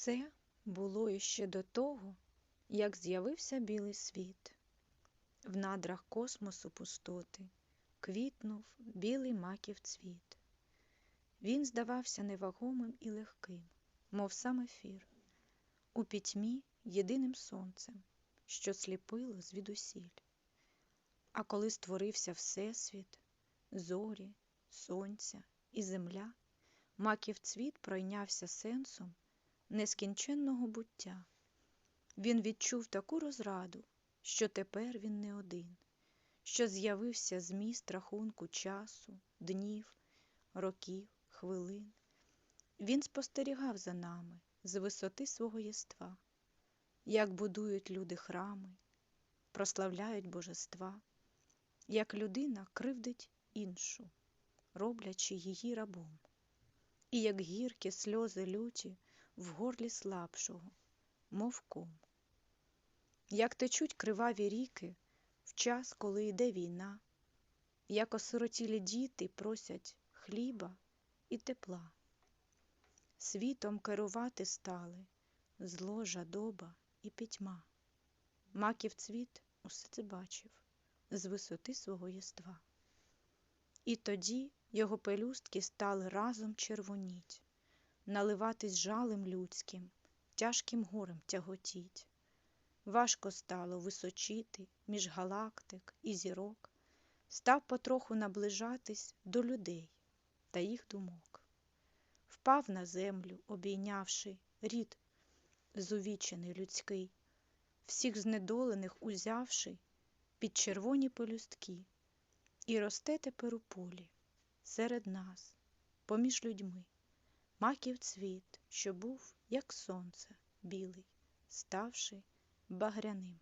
Це було іще до того, як з'явився білий світ. В надрах космосу пустоти квітнув білий маків цвіт. Він здавався невагомим і легким, мов сам ефір, у пітьмі єдиним сонцем, що сліпило звідусіль. А коли створився Всесвіт, зорі, сонця і земля, маків цвіт пройнявся сенсом нескінченного буття. Він відчув таку розраду, що тепер він не один, що з'явився зміст рахунку часу, днів, років, хвилин. Він спостерігав за нами з висоти свого єства, як будують люди храми, прославляють божества, як людина кривдить іншу, роблячи її рабом, і як гіркі сльози люті в горлі слабшого, мов ком. Як течуть криваві ріки в час, коли йде війна, як осиротілі діти просять хліба і тепла. Світом керувати стали зло, жадоба і пітьма. Маків цвіт усе це бачив з висоти свого єства. І тоді його пелюстки стали разом червоніть, наливатись жалем людським, тяжким горем тяготіть. Важко стало височити між галактик і зірок, став потроху наближатись до людей та їх думок. Впав на землю, обійнявши рід зувічений людський, всіх знедолених узявши під червоні пелюстки, і росте тепер у полі серед нас, поміж людьми, маків цвіт, що був, як сонце білий, ставши багряним.